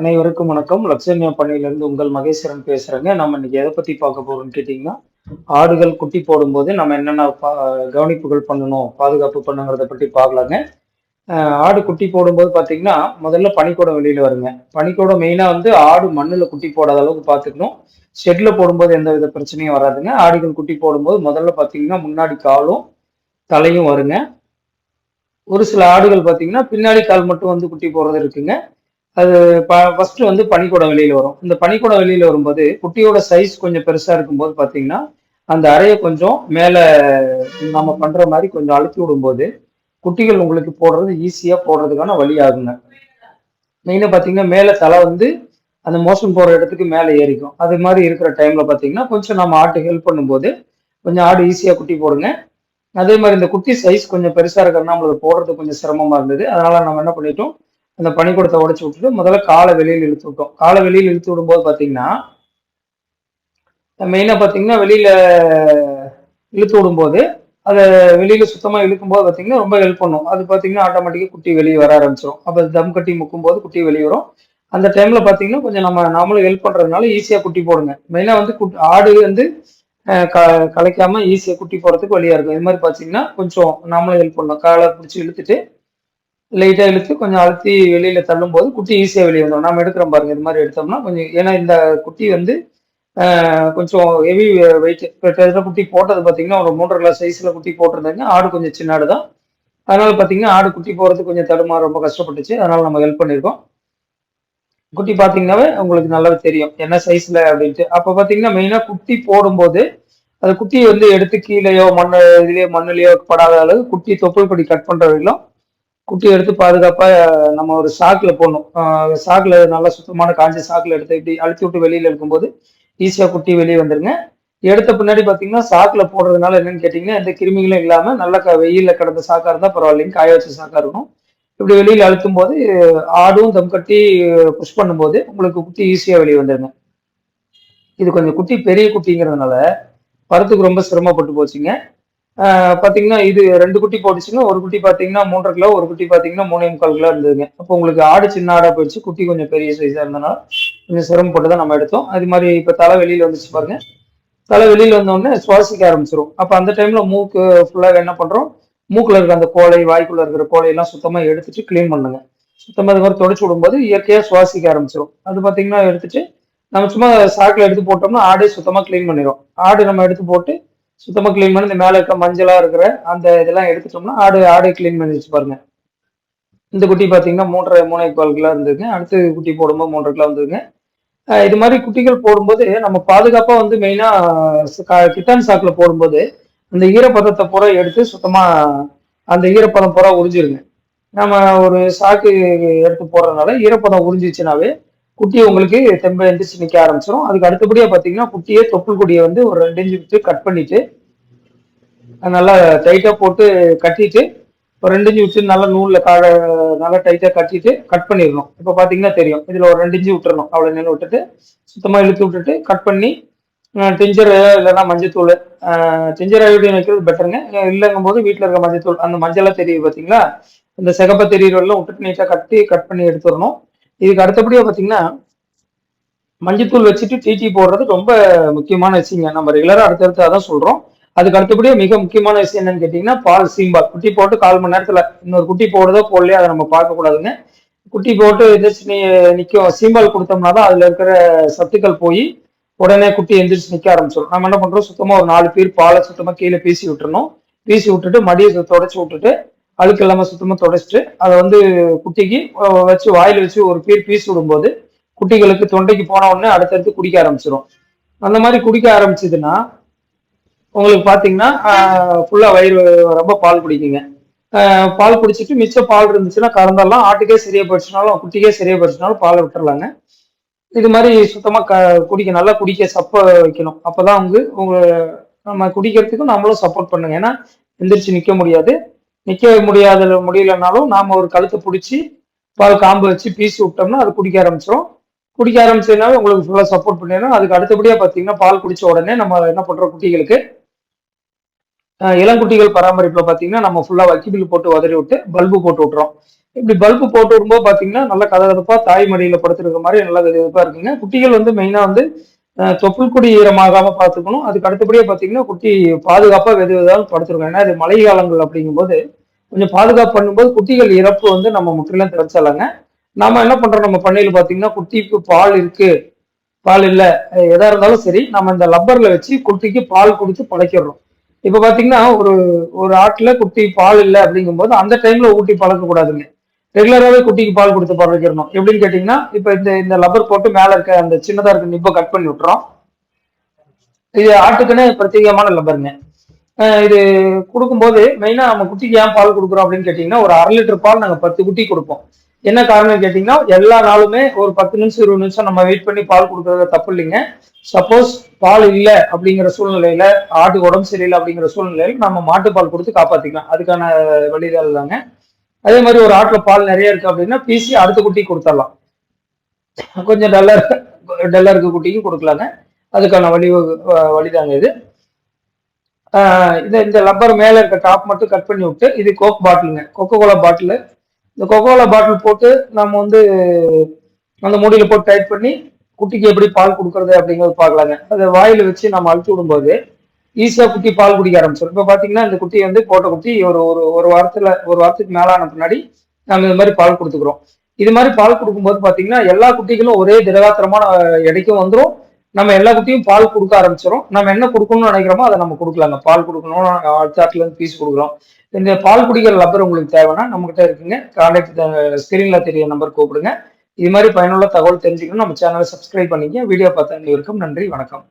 அனைவருக்கும் வணக்கம். லட்சண்யா பண்ணையிலிருந்து உங்கள் மகேஸ்வரன் பேசுறேங்க. நம்ம இன்னைக்கு எதை பத்தி பார்க்க போறோம்னு கேட்டீங்கன்னா ஆடுகள் குட்டி போடும்போது நம்ம என்னென்ன பா கவனிப்புகள் பண்ணணும் பாதுகாப்பு பண்ணுங்கிறத பற்றி பார்க்கலாங்க. ஆடு குட்டி போடும்போது பார்த்தீங்கன்னா முதல்ல பனிக்கூடம் வெளியில வருங்க. பனிக்கூடம் மெயினாக வந்து ஆடு மண்ணில் குட்டி போடாத அளவுக்கு பார்த்துக்கணும் ஷெட்டில் போடும்போது எந்த வித பிரச்சனையும் வராதுங்க. ஆடுகள் குட்டி போடும்போது முதல்ல பார்த்தீங்கன்னா முன்னாடி காலும் தலையும் வருங்க. ஒரு சில ஆடுகள் பார்த்தீங்கன்னா பின்னாடி கால் மட்டும் வந்து குட்டி போடுறது இருக்குங்க. அது ஃபர்ஸ்ட் வந்து பனிக்கூடம் வெளியில வரும். இந்த பனிக்கூடம் வெளியில வரும்போது குட்டியோட சைஸ் கொஞ்சம் பெருசா இருக்கும்போது பாத்தீங்கன்னா அந்த அறையை கொஞ்சம் மேல நம்ம பண்ற மாதிரி கொஞ்சம் அழுத்தி விடும்போது குட்டிகள் உங்களுக்கு போடுறது ஈஸியா போடுறதுக்கான வழி ஆகுங்க. மெயினா பாத்தீங்கன்னா மேல தலை வந்து அந்த மோஷன் போற இடத்துக்கு மேல ஏறிக்கும். அது மாதிரி இருக்கிற டைம்ல பாத்தீங்கன்னா கொஞ்சம் நம்ம ஆட்டு ஹெல்ப் பண்ணும்போது கொஞ்சம் ஆடு ஈஸியா குட்டி போடுங்க. அதே மாதிரி இந்த குட்டி சைஸ் கொஞ்சம் பெருசா இருக்கிறதுனா நம்மளுக்கு போடுறது கொஞ்சம் சிரமமா இருந்தது. அதனால நம்ம என்ன பண்ணிட்டோம் அந்த பனிக்கூடத்தை உடைச்சு விட்டுட்டு முதல்ல காலை வெளியில் இழுத்து விட்டோம். காலை வெளியில் இழுத்து விடும்போது பார்த்தீங்கன்னா மெயினாக பார்த்தீங்கன்னா வெளியில் இழுத்து விடும்போது அதை வெளியில் சுத்தமாக இழுக்கும்போது பார்த்தீங்கன்னா ரொம்ப ஹெல்ப் பண்ணும். அது பார்த்தீங்கன்னா ஆட்டோமேட்டிக்காக குட்டி வெளியே வர ஆரம்பிச்சிடும் அப்போ தம் கட்டி முக்கும் போது குட்டி வெளியே வரும். அந்த டைமில் பார்த்தீங்கன்னா கொஞ்சம் நம்ம நாமளும் ஹெல்ப் பண்ணுறதுனால ஈஸியாக குட்டி போடுங்க. மெயினாக வந்து குட் ஆடு வந்து க கலைக்காமல் ஈஸியாக குட்டி போடுறதுக்கு வழியாக இருக்கும். இது மாதிரி பார்த்தீங்கன்னா கொஞ்சம் நாமளும் ஹெல்ப் பண்ணணும் காலை பிடிச்சி இழுத்துட்டு லைட்டாக இழுத்து கொஞ்சம் அழுத்தி வெளியில் தள்ளும் போது குட்டி ஈஸியாக வெளியே வந்துடும் நம்ம எடுக்கிறோம் பாருங்க இது மாதிரி எடுத்தோம்னா கொஞ்சம் ஏன்னா இந்த குட்டி வந்து கொஞ்சம் ஹெவி வெயிட் கிட்டத்தட்ட குட்டி போட்டது பார்த்தீங்கன்னா ஒரு மூன்றரை கிலோ சைஸில் குட்டி போட்டிருந்தாங்க. ஆடு கொஞ்சம் சின்ன ஆடு தான். அதனால பார்த்தீங்கன்னா ஆடு குட்டி போகிறது கொஞ்சம் தடுமா ரொம்ப கஷ்டப்பட்டுச்சு. அதனால நம்ம ஹெல்ப் பண்ணியிருக்கோம் குட்டி பார்த்தீங்கன்னாவே உங்களுக்கு நல்லாவே தெரியும். என்ன சைஸில் அப்படின்ட்டு. அப்போ பார்த்தீங்கன்னா மெயினாக குட்டி போடும்போது அந்த குட்டியை வந்து எடுத்து கீழேயோ மண் இதுலேயோ மண்ணிலேயோ படாத அளவு குட்டி தொப்புள் படி கட் பண்ணுற வரையிலும் குட்டியை எடுத்து பாதுகாப்பா நம்ம ஒரு சாக்கில் போடணும். சாக்கில் நல்லா சுத்தமான காஞ்ச சாக்கில் எடுத்து இப்படி அழுத்தி விட்டு வெளியில் இருக்கும்போது ஈஸியாக குட்டி வெளியே வந்துருங்க. எடுத்த பின்னாடி பார்த்தீங்கன்னா சாக்கில் போடுறதுனால என்னன்னு கேட்டிங்கன்னா எந்த கிருமிகளும் இல்லாமல் நல்ல வெயிலில் கிடந்த சாக்கா இருந்தால் பரவாயில்லைங்க காய வச்ச சாக்காக இருக்கும் இப்படி வெளியில் அழுத்தும் போது ஆடும் தம் கட்டி புஷ் பண்ணும்போது உங்களுக்கு குட்டி ஈஸியாக வெளியே வந்துடுங்க இது கொஞ்சம் குட்டி பெரிய குட்டிங்கிறதுனால பருத்துக்கு ரொம்ப சிரமப்பட்டு போச்சுங்க. பார்த்தீங்கன்னா இது ரெண்டு குட்டி போட்டுச்சுங்க ஒரு குட்டி பார்த்தீங்கன்னா மூன்றரை கிலோ ஒரு குட்டி பார்த்தீங்கன்னா மூணே முக்கால் கிலோ இருந்ததுங்க. அப்போ உங்களுக்கு ஆடு சின்ன ஆடா போயிடுச்சு. குட்டி கொஞ்சம் பெரிய சைஸாக இருந்தனால கொஞ்சம் சிரமப்பட்டு தான் நம்ம எடுத்தோம். அது மாதிரி இப்போ தலை வெளியில் வந்துச்சு பாருங்க. தலை வெளியில் வந்தோடனே சுவாசிக்க ஆரம்பிச்சிரும். அப்போ அந்த டைம்ல மூக்கு ஃபுல்லாக என்ன பண்ணுறோம் மூக்கில் இருக்க அந்த கோலை வாய்க்குள்ள இருக்கிற கோலையெல்லாம் சுத்தமாக எடுத்துட்டு க்ளீன் பண்ணுங்க. சுத்தமாக இது மாதிரி தொடச்சி விடும்போது இயற்கையாக சுவாசிக்க ஆரம்பிச்சிரும். அது பார்த்தீங்கன்னா எடுத்துட்டு நம்ம சும்மா சாக்கில் எடுத்து போட்டோம்னா ஆடே சுத்தமாக க்ளீன் பண்ணிடும் ஆடு நம்ம எடுத்து போட்டு சுத்தமாக க்ளீன் பண்ணி இந்த மேலே இருக்க மஞ்சளாக இருக்கிற அந்த இதெல்லாம் எடுத்துட்டோம்னா ஆடு ஆடை க்ளீன் பண்ணி வச்சு பாருங்க. இந்த குட்டி பார்த்தீங்கன்னா மூன்றரை மூணை கால் கிலோ இருந்ததுங்க. அடுத்து குட்டி போடும்போது மூன்றரை கிலோ வந்துருங்க இது மாதிரி குட்டிகள் போடும்போது நம்ம பாதுகாப்பாக வந்து மெயினாக கிட்டான் சாக்கில் போடும்போது அந்த ஈரப்பதத்தை பூரா எடுத்து சுத்தமாக அந்த ஈரப்பதம் பூரா உறிஞ்சிருங்க. நம்ம ஒரு சாக்கு எடுத்து போடுறதுனால ஈரப்பதம் உறிஞ்சிச்சுனாவே குட்டி உங்களுக்கு தெம்ப எந்திரிச்சு நிக்க ஆரம்பிச்சிடும் அதுக்கு அடுத்தபடியா பாத்தீங்கன்னா குட்டியே தொப்புள் கொடியை வந்து ஒரு ரெண்டு இன்ச்சு விட்டு கட் பண்ணிட்டு நல்லா டைட்டா போட்டு கட்டிட்டு ஒரு ரெண்டு இன்ச்சு விட்டு நல்லா நூல்ல காட நல்லா டைட்டா கட்டிட்டு கட் பண்ணிடணும். இப்போ பாத்தீங்கன்னா தெரியும். இதுல ஒரு ரெண்டு இன்ச்சு விட்டுறணும். அவ்வளவு நிலம் விட்டுட்டு சுத்தமா இழுத்து விட்டுட்டு கட் பண்ணி டிஞ்சர் இல்லைன்னா மஞ்சத்தூள் டிஞ்சர் அயோடின் வைக்கிறது பெட்டருங்க இல்லைங்கும் போது வீட்டில் இருக்க மஞ்சத்தூள் அந்த மஞ்சளாக தெரியுது பார்த்தீங்களா இந்த சிகப்ப தெரியுறவெல்லாம் விட்டுட்டு நீட்டாக கட்டி கட் பண்ணி எடுத்துடணும். இதுக்கு அடுத்தபடியாக பார்த்தீங்கன்னா மஞ்சத்தூள் வச்சுட்டு டிடி போடுறது ரொம்ப முக்கியமான விஷயங்க. நம்ம ரெகுலராக அடுத்தடுத்து அதான் சொல்கிறோம் அதுக்கு அடுத்தபடியே மிக முக்கியமான விஷயம் என்னன்னு கேட்டிங்கன்னா பால் சீம்பால் குட்டி போட்டு கால் மணி நேரத்தில் இன்னொரு குட்டி போடுறதோ போடலையோ அதை நம்ம பார்க்கக்கூடாதுங்க. குட்டி போட்டு எந்திரிச்சு நீ நிற்கும் சீம்பால் கொடுத்தோம்னா தான் அதில் இருக்கிற சத்துக்கள் போய் உடனே குட்டி எந்திரிச்சு நிற்க ஆரம்பிச்சிடும் நம்ம என்ன பண்ணுறோம் சுத்தமாக ஒரு நாலு பேர் பாலை சுத்தமாக கீழே பீசி விட்டுறணும். பீசி விட்டுட்டு மடியை தொடச்சி விட்டுட்டு அழுக்கு இல்லாமல் சுத்தமாக தொடச்சிட்டு அதை வந்து குட்டிக்கு வச்சு வாயில் வச்சு ஒரு பீர் பீஸ் விடும்போது குட்டிகளுக்கு தொண்டைக்கு போன உடனே அடுத்தடுத்து குடிக்க ஆரம்பிச்சிடும் அந்த மாதிரி குடிக்க ஆரம்பிச்சதுன்னா உங்களுக்கு பார்த்தீங்கன்னா ஃபுல்லாக வயிறு ரொம்ப பால் குடிக்குங்க. பால் குடிச்சிட்டு மிச்சம் பால் இருந்துச்சுன்னா கறந்தாலும் ஆட்டுக்கே சரியா போயிடுச்சுனாலும் குட்டிக்கே சரியா போயிடுச்சுனாலும் பாலை விட்டுறலாங்க. இது மாதிரி சுத்தமாக க குடிக்க நல்லா குடிக்க சப்ப வைக்கணும். அப்போதான் வந்து உங்க நம்ம குடிக்கிறதுக்கும் நம்மளும் சப்போர்ட் பண்ணுங்க. ஏன்னா எந்திரிச்சு நிற்க முடியாது. நிக்க முடியாத முடியலனாலும் நாம ஒரு கழுத்தை பிடிச்சி பால் காம்பு வச்சு பீசி விட்டோம்னா அது குடிக்க ஆரம்பிச்சிடும் குடிக்க ஆரம்பிச்சதுனால உங்களுக்கு ஃபுல்லாக சப்போர்ட் பண்ணிடணும். அதுக்கு அடுத்தபடியாக பார்த்தீங்கன்னா பால் குடிச்ச உடனே நம்ம என்ன பண்ணுறோம் குட்டிகளுக்கு? இளங்குட்டிகள் பராமரிப்பில் பார்த்தீங்கன்னா நம்ம ஃபுல்லாக வக்கிபில் போட்டு உதறி விட்டு பல்பு போட்டு விட்டுறோம். இப்படி பல்பு போட்டு விடும்போது பாத்தீங்கன்னா நல்லா கதகதப்பா தாய் மடியில படுத்துருக்க மாதிரி நல்ல கதகதப்பா இருக்குங்க. குட்டிகள் வந்து மெயினா வந்து தொப்புள் குடி ஈரமாகாம பார்த்துக்கணும் அதுக்கு அடுத்தபடியாக பாத்தீங்கன்னா குட்டி பாதுகாப்பா வெது வெதாவது படுத்துருக்கோம். ஏன்னா இது மழை காலங்கள் அப்படிங்கும்போது கொஞ்சம் பாதுகாப்பு பண்ணும்போது குட்டிகள் இறப்பு வந்து நம்ம முற்றிலும் தடுச்சிடலாங்க நாம என்ன பண்றோம்? நம்ம பண்ணையில் பார்த்தீங்கன்னா குட்டிக்கு பால் இருக்கு. பால் இல்லை. எதா இருந்தாலும் சரி நம்ம இந்த லப்பர்ல வச்சு குட்டிக்கு பால் கொடுத்து பழக்கிடுறோம். இப்ப பாத்தீங்கன்னா ஒரு ஒரு ஆட்டுல குட்டி பால் இல்லை அப்படிங்கும்போது அந்த டைம்ல ஊட்டி பழக்க கூடாதுங்க ரெகுலராகவே குட்டிக்கு பால் கொடுத்து பழக்கிடணும். எப்படின்னு கேட்டீங்கன்னா இப்ப இந்த இந்த லப்பர் போட்டு மேல இருக்க அந்த சின்னதா இருக்க நிப்பை கட் பண்ணி விட்டுறோம். இது ஆட்டுக்குன்னு பிரத்யேகமான லப்பருங்க இது கொடுக்கும்போது மெயினா நம்ம குட்டிக்கு ஏன் பால் கொடுக்குறோம் அப்படின்னு கேட்டீங்கன்னா ஒரு அரை லிட்டர் பால் நாங்கள் பத்து குட்டி கொடுப்போம். என்ன காரணம் கேட்டீங்கன்னா எல்லா நாளுமே ஒரு பத்து நிமிஷம் இருபது நிமிஷம் நம்ம வெயிட் பண்ணி பால் கொடுக்கறது தப்பு இல்லைங்க. சப்போஸ் பால் இல்லை அப்படிங்கிற சூழ்நிலையில ஆட்டுக்கு உடம்பு சரியில்லை அப்படிங்கிற சூழ்நிலையில நம்ம மாட்டு பால் கொடுத்து காப்பாத்திக்கலாம். அதுக்கான வழிகள் தாங்க. அதே மாதிரி ஒரு ஆட்டுல பால் நிறைய இருக்கு அப்படின்னா பீசி அடுத்த குட்டி கொடுத்துடலாம். கொஞ்சம் டல்லா டல்லா இருக்க குட்டிக்கும் கொடுக்கலாங்க. அதுக்கான வழி வ- வழிதாங்க இது. இந்த இந்த லப்பர் மேலே இருக்க டாப் மட்டும் கட் பண்ணி விட்டு இது கோக் பாட்டிலுங்க கொக்கோ கோலா பாட்டில் இந்த கொக்கோ கோலா பாட்டில் போட்டு நம்ம வந்து அந்த மூடியில் போட்டு டைட் பண்ணி குட்டிக்கு எப்படி பால் கொடுக்கறது அப்படிங்கிறது பார்க்கலாங்க. அதை வாயில் வச்சு நம்ம அழுத்தி விடும்போது ஈஸியாக குட்டி பால் குடிக்க ஆரம்பிச்சிடும் இப்போ பார்த்தீங்கன்னா இந்த குட்டி வந்து போட்ட குட்டி ஒரு ஒரு ஒரு வாரத்தில் ஒரு வாரத்துக்கு மேலான பின்னாடி நம்ம இது மாதிரி பால் கொடுத்துக்கிறோம். இது மாதிரி பால் கொடுக்கும்போது பார்த்தீங்கன்னா எல்லா குட்டிகளும் ஒரே திரகாத்திரமான இடைக்கும் எடைக்கும் நம்ம எல்லா குட்டியும் பால் கொடுக்க ஆரம்பிச்சிடும் நம்ம என்ன கொடுக்கணும்னு நினைக்கிறோமோ அதை நம்ம கொடுக்கலாங்க. பால் கொடுக்கணும் வாட்ஸ்அப்ல இருந்து பீஸ் கொடுக்குறோம் இந்த பால் குடிக்கிற லப்பர் உங்களுக்கு தேவைன்னா நம்மகிட்ட இருக்குங்க. கான்டாக்ட் ஸ்கிரீன்ல தெரிய நம்பர் கூப்பிடுங்க. இது மாதிரி பயனுள்ள தகவல் தெரிஞ்சுக்கணும் நம்ம சேனலை சப்ஸ்கிரைப் பண்ணிக்க வீடியோ பார்த்த அனைவருக்கும் நன்றி வணக்கம்.